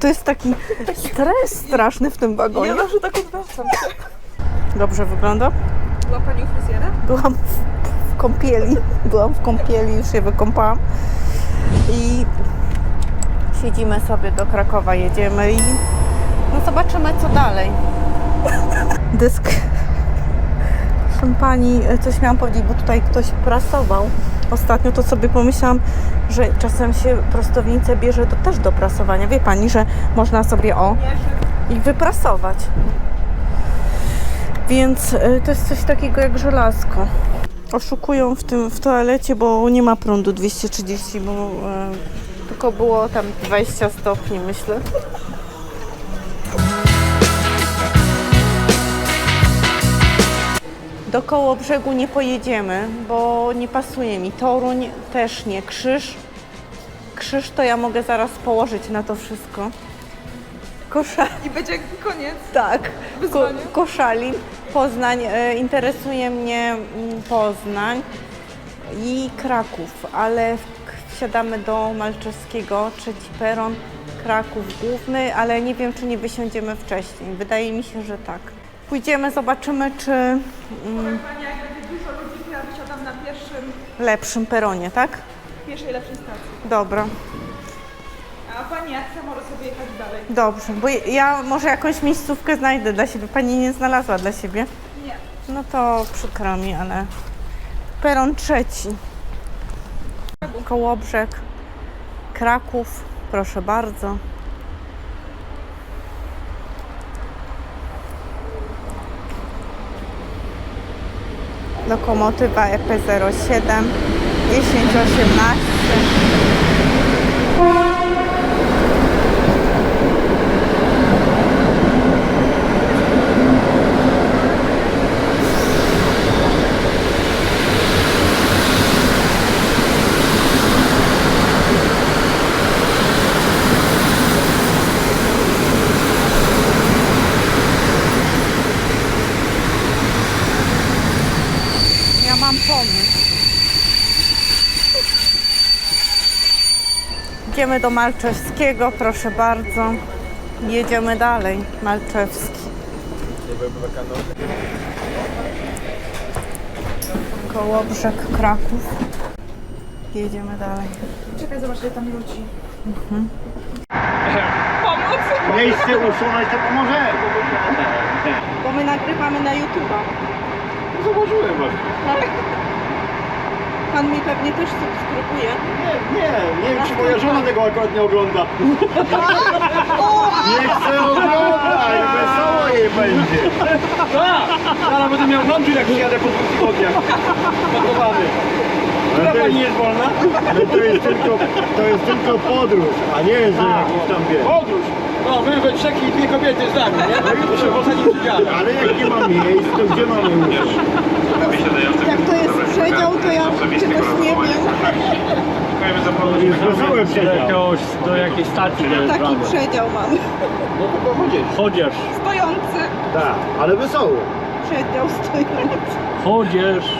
To jest taki stres straszny w tym wagonie. Ja zawsze tak odwracam. Dobrze wygląda? Była pani u fryzjera? Byłam w, w kąpieli. Byłam w kąpieli, już się wykąpałam. I siedzimy sobie do Krakowa, jedziemy i no zobaczymy co dalej. Dysk. Proszę pani, coś miałam powiedzieć, bo tutaj ktoś prasował. Ostatnio to sobie pomyślałam, że czasem się prostownicę bierze do, też do prasowania. Wie pani, że można sobie o i wyprasować. Więc y, to jest coś takiego jak żelazko. Oszukują w tym w toalecie, bo nie ma prądu 230, bo y, tylko było tam 20 stopni, myślę. Do koło brzegu nie pojedziemy, bo nie pasuje mi. Toruń też nie. Krzyż. Krzyż to ja mogę zaraz położyć na to wszystko. Kosza. I będzie koniec. Tak, Ko- Wyzwanie. Koszalin, Poznań. E, interesuje mnie mm, Poznań i Kraków, ale w- wsiadamy do Malczewskiego, trzeci peron, Kraków główny, ale nie wiem, czy nie wysiądziemy wcześniej. Wydaje mi się, że tak. Pójdziemy, zobaczymy, czy mm, Pani, jak będzie dużo ludzi, to ja wysiadam na pierwszym, lepszym peronie, tak? pierwszej lepszej stacji. Dobra, A pani jak chce, może sobie jechać dalej. dobrze, bo ja może jakąś miejscówkę znajdę dla siebie. Pani nie znalazła dla siebie? Nie. No to przykro mi, ale peron trzeci. Kołobrzeg, Kraków, proszę bardzo. Lokomotywa E EP07 1018 Ja mam pomysł. Idziemy do Malczewskiego, proszę bardzo. Jedziemy dalej. Malczewski. Kołobrzeg Kraków. Jedziemy dalej. Czekaj, zobacz, ile tam ludzi. Miejsce usunąć to pomoże. Bo my nagrywamy na YouTube'a. Zauważyłem właśnie. Pan mi pewnie też subskrybuje. Nie, nie, nie wiem czy moja żona tego akurat nie ogląda. Nie chcę oglądać, wesoło jej będzie. Tak! Zaraz będę miał wątpić jak przyjadę po dwóch tygodniach. Pakowany. Która pani jest, wolna? ale to jest tylko, to jest tylko podróż, a nie, że jakiś tam wie. Podróż. No, my we trzech i dwie kobiety z nami, nie? To się posadzić przydziale. Ale jak nie ma miejsc, to gdzie mamy usiąść? Jak to jest przedział, to ja czegoś nie wiem. To jest wesołe przedział. do jakiejś stacji Taki przedział mam. No to chodzisz. Chodzisz. Stojący. Tak, ale wesoło. Przedział stojący. Chodzisz.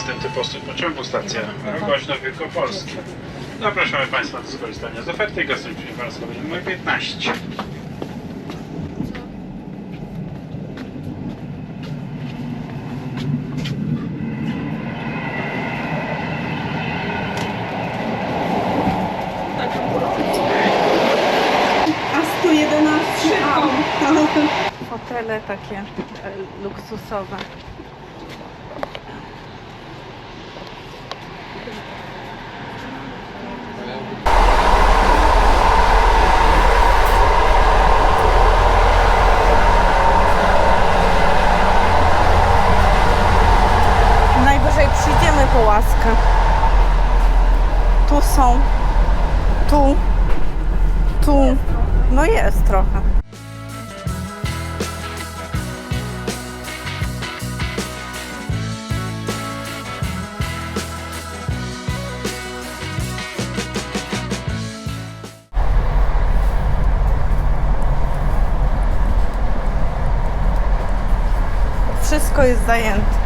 Następny postój pociągu stacja Woźno Wielkopolski. Zapraszamy Państwa do skorzystania z oferty gastronomicznej warstwowej numer 15. A 111 Fotele takie e, luksusowe. Tu są. Tu. Tu. No jest trochę. wszystko jest zajęte.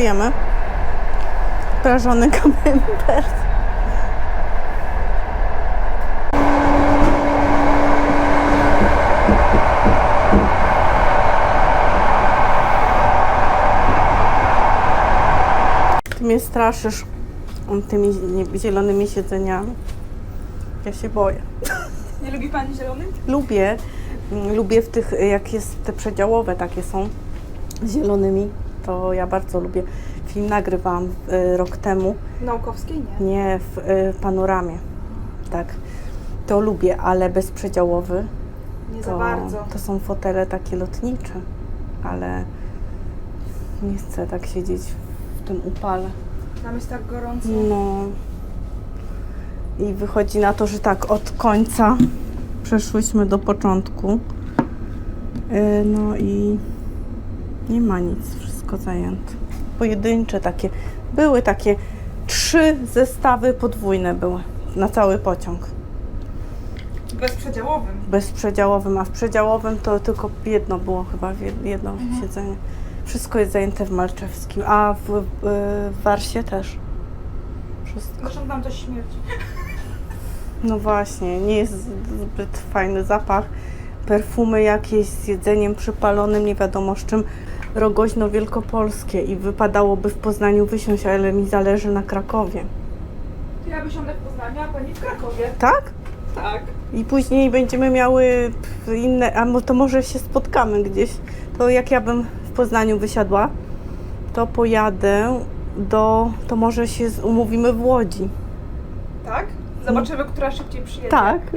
Co jemy? Prażony camembert. Ty mnie straszysz tymi zielonymi siedzeniami. Ja się boję. Nie lubi Pani zielony? Lubię, lubię w tych, jak jest te przedziałowe takie są, zielonymi, to ja bardzo lubię. Film nagrywałam y, rok temu, Naukowskiej nie. nie w y, panoramie, tak. To lubię, ale bezprzedziałowy Nie za to, bardzo. to są fotele takie lotnicze, ale nie chcę tak siedzieć w tym upale. Tam jest tak gorąco. No. I wychodzi na to, że tak od końca przeszłyśmy do początku. Yy, No i nie ma nic, zajęte. Pojedyncze takie. Były takie trzy zestawy podwójne były na cały pociąg. Bezprzedziałowym. Bezprzedziałowym, a w przedziałowym to tylko jedno było chyba, jed- jedno siedzenie. Wszystko jest zajęte w Malczewskim, a w, w, w Warsie też. Wszystko. Zresztą tam coś śmierci. No właśnie, nie jest zbyt fajny zapach. Perfumy jakieś z jedzeniem przypalonym, nie wiadomo z czym. Rogoźno wielkopolskie i wypadałoby w Poznaniu wysiąść, ale mi zależy na Krakowie. To ja wysiądę w Poznaniu, a Pani w Krakowie. Tak? Tak. I później będziemy miały inne, a mo- to może się spotkamy gdzieś. To jak ja bym w Poznaniu wysiadła, to pojadę do, to może się z- umówimy w Łodzi. Tak? Zobaczymy, która szybciej przyjedzie. Tak.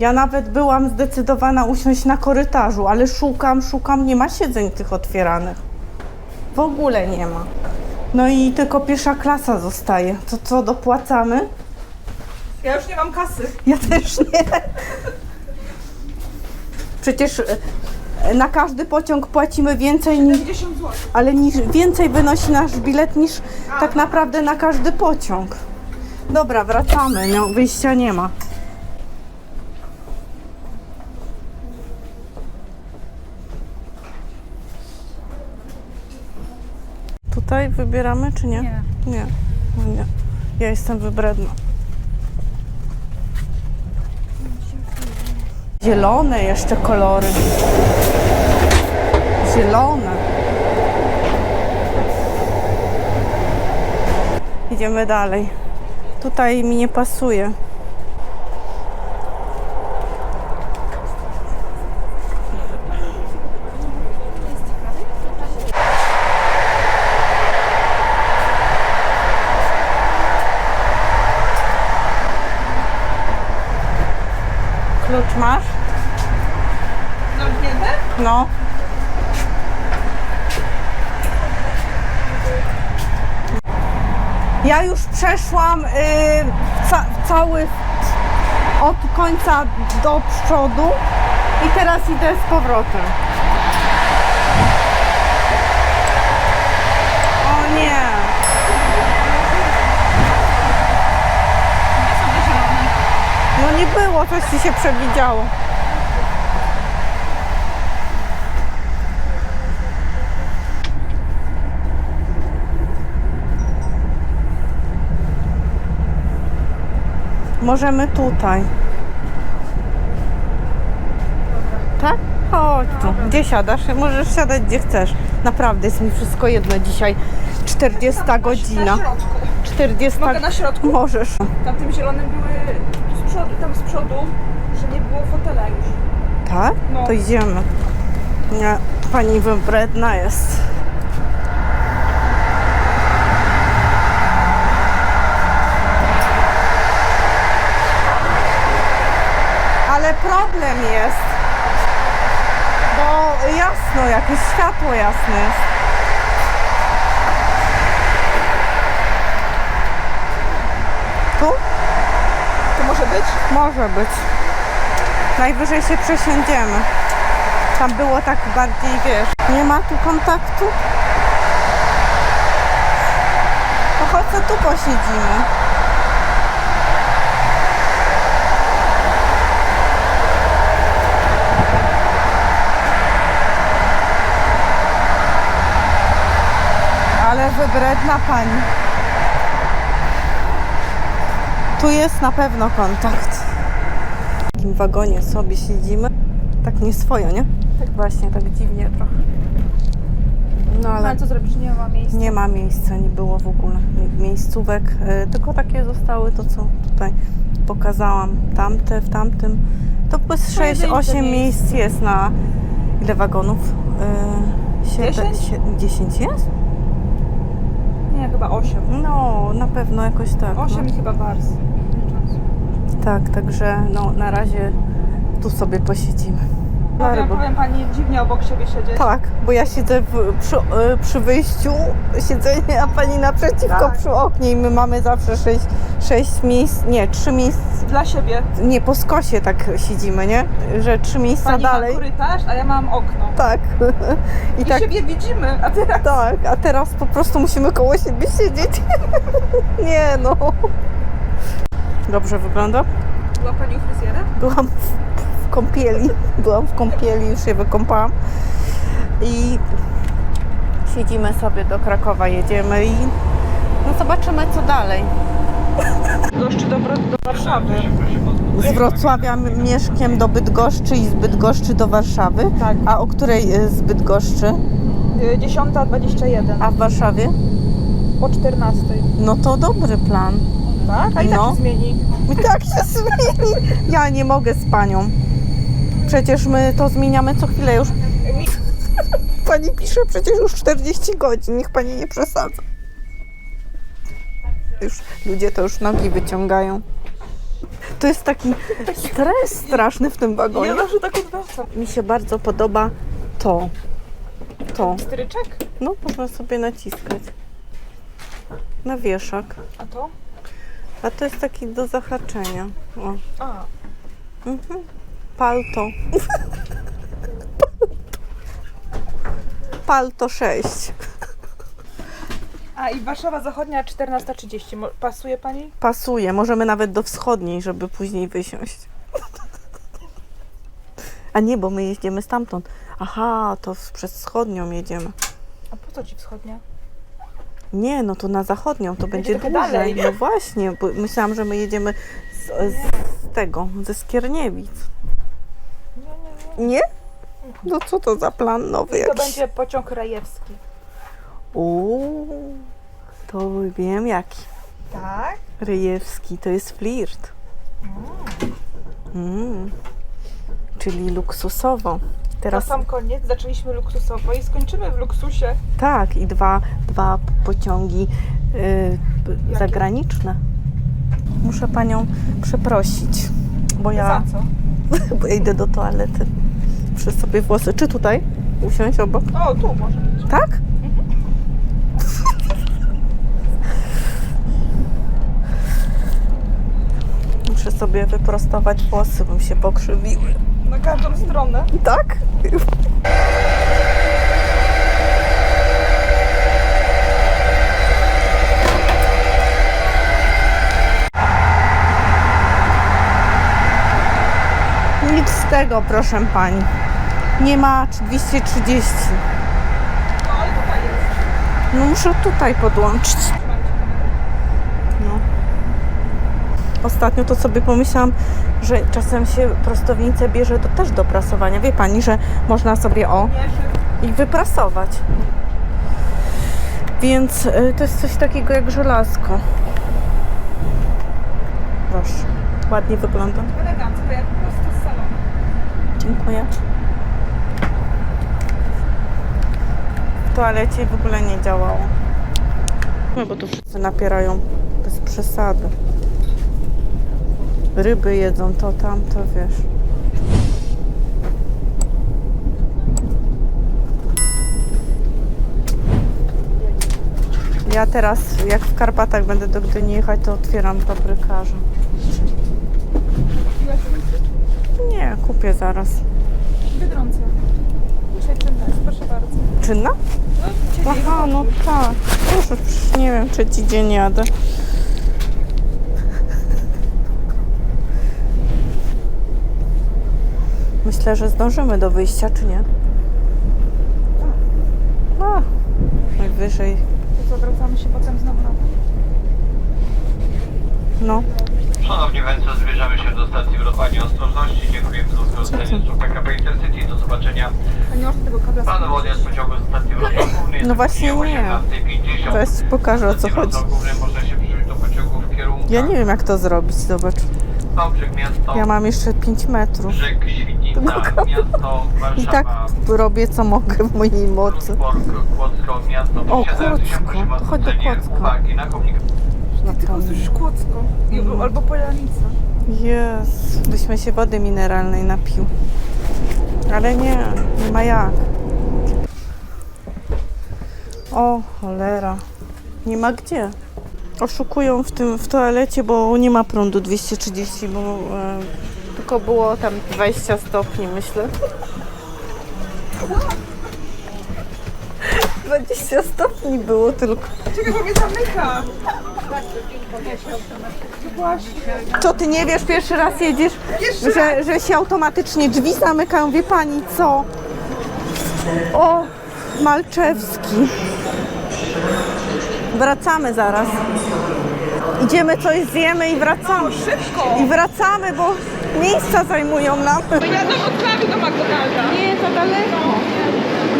Ja nawet byłam zdecydowana usiąść na korytarzu, ale szukam, szukam, nie ma siedzeń tych otwieranych. W ogóle nie ma. No i tylko pierwsza klasa zostaje. To co, dopłacamy? Ja już nie mam kasy. Ja też nie. Przecież e, na każdy pociąg płacimy więcej niż, 50 zł. ale niż, więcej wynosi nasz bilet niż tak naprawdę na każdy pociąg. Dobra, wracamy. No, wyjścia nie ma. Tutaj wybieramy, czy nie? Nie. Nie. No nie. Ja jestem wybredna. Zielone jeszcze kolory. Zielone. Idziemy dalej. Tutaj mi nie pasuje. Ja już przeszłam y, ca cały od końca do przodu i teraz idę z powrotem. O nie. No nie było, coś ci się przewidziało. Możemy tutaj. Tak? Chodź. tu. Gdzie siadasz? Możesz siadać gdzie chcesz. Naprawdę jest mi wszystko jedno dzisiaj. 40 godzina. Na środku. 40. Mogę na środku? Możesz. Tam tym zielonym były z przodu, tam z przodu, że nie było fotela już. Tak? No. To idziemy. Nie, pani wybredna jest. Ale problem jest, bo jasno, jakieś światło jasne jest. Tu? To może być? Może być. Najwyżej się przesiądziemy. Tam było tak bardziej, wiesz, nie ma tu kontaktu. To chodź tu posiedzimy. Ale wybredna pani. Tu jest na pewno kontakt. W takim wagonie sobie siedzimy. Tak nie swojo, nie? Tak właśnie, tak dziwnie trochę. No Ale ale co zrobić? Nie ma miejsca. nie ma miejsca, nie było w ogóle mi- miejscówek, y, tylko takie zostały to, co tutaj pokazałam. Tamte, w tamtym. To bez 6, Pojedyncze 8 miejsca. miejsc jest na ile wagonów? Y, siedem- 10? sie- 10 jest? Chyba 8. No, na pewno jakoś tak. no. 8 i chyba bars. Tak, także no, na razie tu sobie posiedzimy. Powiem, rybo. powiem pani dziwnie obok siebie siedzieć. Tak, bo ja siedzę w, przy, y, przy wyjściu siedzenie, a pani naprzeciwko Tak. przy oknie i my mamy zawsze sześć, sześć miejsc, nie, trzy miejsca, Dla siebie. nie po skosie tak siedzimy, nie? Że trzy miejsca Pani dalej. ma korytarz, a ja mam okno. Tak. I I tak, siebie widzimy, a teraz tak, a teraz po prostu musimy koło siebie siedzieć. nie no. Dobrze wygląda? była pani u fryzjera? Byłam w, kąpieli. Byłam w kąpieli, już się wykąpałam. I siedzimy sobie do Krakowa, jedziemy i no zobaczymy co dalej. Goszczy do, do Warszawy. Z Wrocławia Mieszkiem do Bydgoszczy i z Bydgoszczy do Warszawy. Tak. A o której y, z Bydgoszczy? Y, 10.21. A w Warszawie? Po 14. No to dobry plan. Tak? A i tak No. się zmieni. I tak się zmieni. Ja nie mogę z panią. Przecież my to zmieniamy co chwilę już. Pani pisze przecież już 40 godzin, niech pani nie przesadza. Już ludzie to już nogi wyciągają. To jest taki stres straszny w tym wagonie. Ja zawsze tak odwracam. Mi się bardzo podoba to. To. Stryczek? No, można sobie naciskać. Na wieszak. A to? A to jest taki do zahaczenia. O. A. Mhm. Palto. Palto 6. A i Warszawa Zachodnia 14.30. Mo- Pasuje pani? Pasuje. Możemy nawet do wschodniej, żeby później wysiąść. A nie, bo my jeździmy stamtąd. Aha, to w- przez wschodnią jedziemy. A po co ci wschodnia? Nie, no to na zachodnią to będzie trochę dłużej. dalej. No właśnie, bo myślałam, że my jedziemy z, z tego, ze Skierniewic. Nie? No co to za plan nowy To jakiś? będzie pociąg rajewski. Uuu, to wiem jaki. Tak? Ryjewski to jest flirt. Mm. Czyli luksusowo. Teraz... Teraz Na sam koniec zaczęliśmy luksusowo i skończymy w luksusie. tak, i dwa, dwa pociągi y, p- zagraniczne. Muszę panią przeprosić, bo ja, Za co? bo ja idę do toalety. Muszę sobie włosy. Czy tutaj? Usiąść obok? O, tu może być. Tak? Muszę sobie wyprostować włosy, bym się pokrzywiły. Na każdą stronę. Tak? Nic z tego, proszę pani. Nie ma 230. No muszę tutaj podłączyć. No. ostatnio, to sobie pomyślałam, że czasem się prostownicę bierze do, też do prasowania. Wie pani, że można sobie o i wyprasować. Więc y, to jest coś takiego jak żelazko. Proszę. Ładnie wygląda. Elegancko, jak z salonu. Dziękuję. Toalecie w ogóle nie działało. No bo tu wszyscy napierają bez przesady. Ryby jedzą to, tamto, wiesz. Ja teraz, jak w Karpatach będę do Gdyni jechać, to otwieram paprykarza. Nie, kupię zaraz. Biedronce. Dzisiaj czynna jest, proszę bardzo. Czynna? Aha, no tak. Proszę, przecież nie wiem, trzeci dzień jadę. Myślę, że zdążymy do wyjścia, czy nie? A, najwyżej. to zawracamy się potem znowu na to. No, Szanowni Państwo, zbliżamy się do stacji Wrocławia Ostrożności. Dziękujemy za skorzystanie z PKP Intercity. Do zobaczenia. A nie można tego kabla Planowy odjazd pociągu z stacji Wrocław Głównej. No właśnie nie. 18.50. Zaraz ci pokażę, o co chodzi. Wrocław Głównej można się przyjść do pociągu w kierunku ja nie wiem, jak to zrobić, zobacz. Wałbrzych Miasto, Ja mam jeszcze 5 metrów. Brzeg Świdnica, Tylko- Miasto I tak robię, co mogę w mojej mocy. Kłodzko, Miasto. O, Kłodzko. Chodź do Kłodzka. Uwagi na komunikację. Tylko słyszysz Kłodzko. Mhm. Albo Polanica. Jest, byśmy się wody mineralnej napił. Ale nie, nie ma jak. O, cholera. Nie ma gdzie. Oszukują w tym w toalecie, bo nie ma prądu 230, bo e, tylko było tam 20 stopni, myślę. 20 stopni było tylko. Czekaj, bo mnie zamyka. Właśnie. Co ty nie wiesz, pierwszy raz jedziesz, że, że się automatycznie drzwi zamykają, wie pani co? O, Malczewski. Wracamy zaraz. Idziemy coś zjemy i wracamy. Szybko. I wracamy, bo miejsca zajmują nam. Jadą od do McDonalda. Nie, za daleko.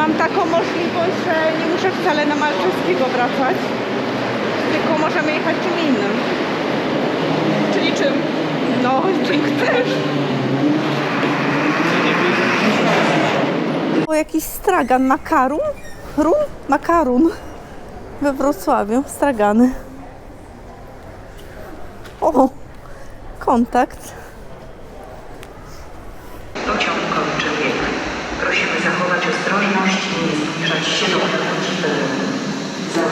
Mam taką możliwość, że nie muszę wcale na Malczewskiego wracać, tylko możemy jechać czym innym. Czyli czym? No, czym chcesz. O, jakiś stragan, makarun? Run? Makarun. We Wrocławiu, stragany. O, kontakt. Pociąg kończy bieg. Prosimy zachować ostrożność i nie zbliżać się do przewoźnika. Za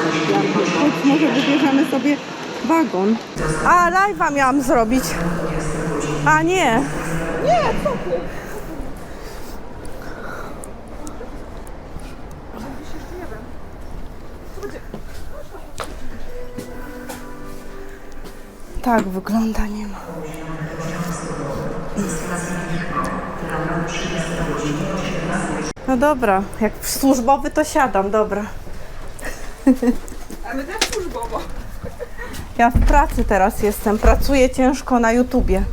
Chodź, może wybierzemy sobie wagon. A, live'a miałam zrobić. A nie. Nie, co ty? Tak wygląda, nie ma. No dobra, jak służbowy to siadam, dobra. Ale tak służbowo. Ja w pracy teraz jestem, pracuję ciężko na YouTubie.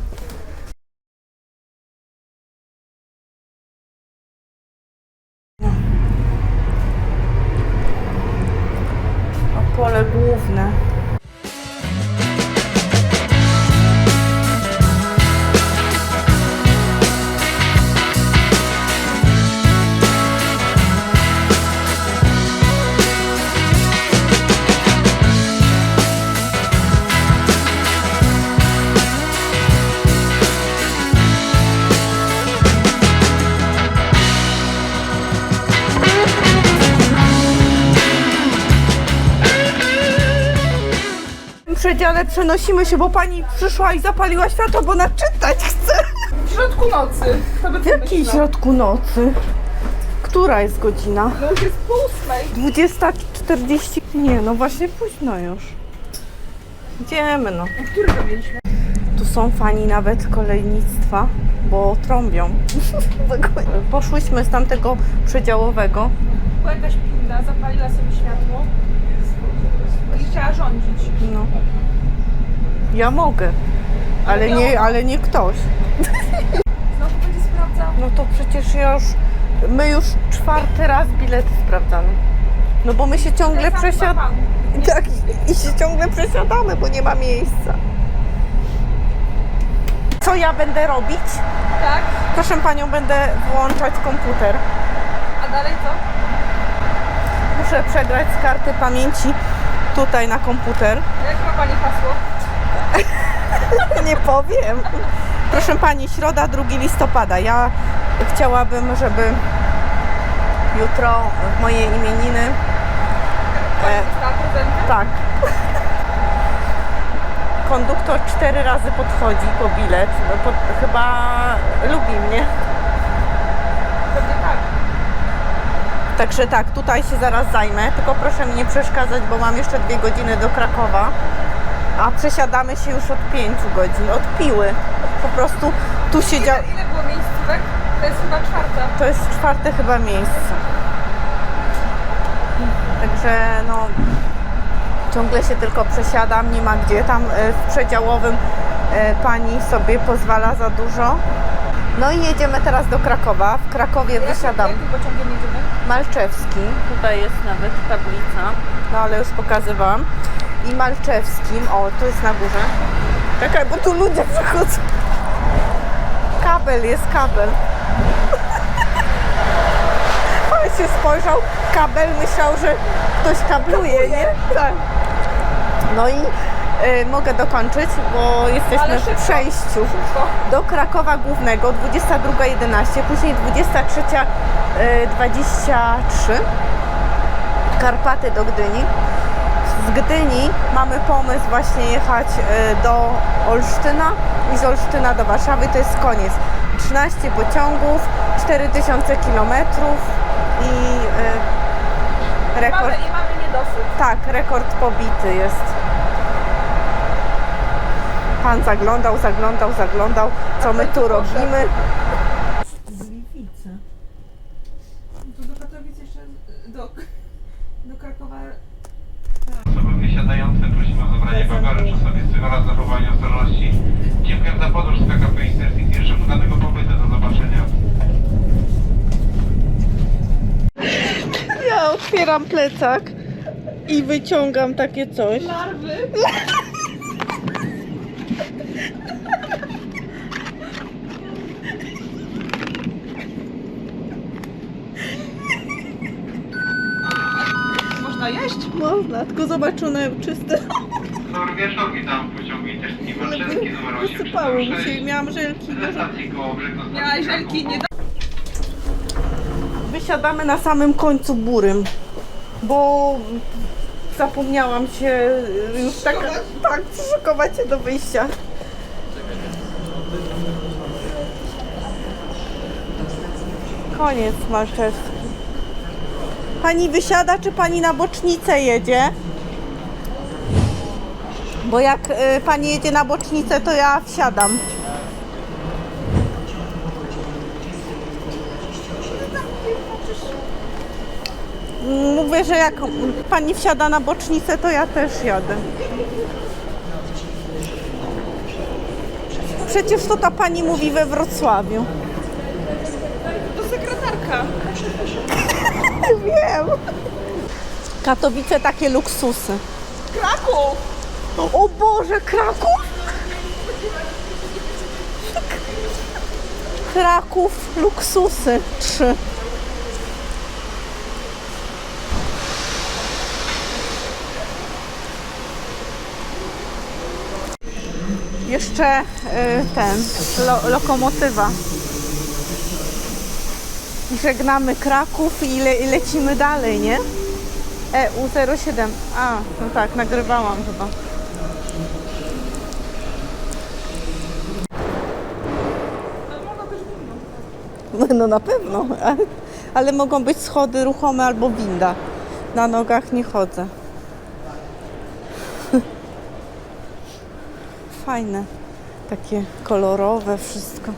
A pole główne. Przedziale przenosimy się, bo pani przyszła i zapaliła światło, bo naczytać chce. W środku nocy. By W jakiej środku nocy? Która jest godzina? No już jest pół ósmej. 20.40. Nie, no właśnie późno już. Idziemy no. Który to mieliśmy? Tu są fani nawet kolejnictwa, bo trąbią. Poszłyśmy z tamtego przedziałowego. Była jakaś pinda, zapaliła sobie światło. I chciała rządzić. No. Ja mogę. Ale nie, ale nie ktoś. Znowu będzie sprawdzał. No to przecież ja już, my już czwarty raz bilety sprawdzamy. No bo my się ciągle Ten sam przesiadamy. Tak, i się ciągle przesiadamy, bo nie ma miejsca. Co ja będę robić? Tak? Proszę panią, będę włączać komputer. A dalej co? Muszę przegrać z karty pamięci tutaj na komputer. Jak ma pani hasło? Nie powiem. Proszę pani, środa 2 listopada. Ja chciałabym, żeby jutro w moje imieniny. E, tak. Konduktor cztery razy podchodzi po bilet. No, pod, chyba lubi mnie. Pewnie tak. Także tak, tutaj się zaraz zajmę. Tylko proszę mi nie przeszkadzać, bo mam jeszcze dwie godziny do Krakowa. A przesiadamy się już od pięciu godzin, od piły. Po prostu tu się dzia... Ile, było miejscówek? To jest chyba czwarta. To jest czwarte chyba miejsce. Także no ciągle się tylko przesiadam, nie ma gdzie. Tam e, w przedziałowym e, pani sobie pozwala za dużo. No i jedziemy teraz do Krakowa. W Krakowie wysiadam. Jakim pociągiem jedziemy? Malczewski. Tutaj jest nawet tablica. No ale już pokazywałam. I Malczewskim. O, tu jest na górze. Czekaj, bo tu ludzie przychodzą. Kabel jest kabel. Pan się spojrzał, kabel myślał, że ktoś kabluje, nie? Tak. No i mogę dokończyć, bo jesteśmy w przejściu do Krakowa Głównego 22.11, później 23.23 Karpaty do Gdyni. Z Gdyni mamy pomysł właśnie jechać e, do Olsztyna i z Olsztyna do Warszawy. To jest koniec. 13 pociągów, 4000 kilometrów i rekord. Mamy i mamy. Tak, rekord pobity jest. Pan zaglądał, zaglądał, zaglądał, co my tu robimy. Tu do Katowic jeszcze do, do Krakowa. Osoby wysiadające prosimy o zabranie bagaży osobistych oraz zachowanie ostrożności. Dziękuję za podróż z PKP Intercity. Życzę udanego pobytu. Do zobaczenia. Ja otwieram plecak i wyciągam takie coś. Larwy. Można jeść? Można, tylko zobacz, one czyste. Ale Warszawy numer wysypały mi się, 806. miałam żelki. Ze stacji Kołobrzeg do stacji Miałaś żelki, nie Kraków. Wysiadamy na samym końcu burym, bo zapomniałam się już tak, tak przyszykować się do wyjścia. Koniec Malczewski. Pani wysiada, czy pani na bocznicę jedzie? Bo jak y, pani jedzie na bocznicę, to ja wsiadam. Mówię, że jak pani wsiada na bocznicę, to ja też jadę. Przecież to ta pani mówi we Wrocławiu. To sekretarka. Wiem. Katowice takie luksusy. Kraków! O Boże, Kraków? Kraków, luksusy. Trzy. Jeszcze y, ten, lo, lokomotywa. I Żegnamy Kraków i, le, i lecimy dalej, nie? E EU07. A, no tak, nagrywałam chyba. No na pewno, ale mogą być schody ruchome albo winda. Na nogach nie chodzę. Fajne, takie kolorowe wszystko.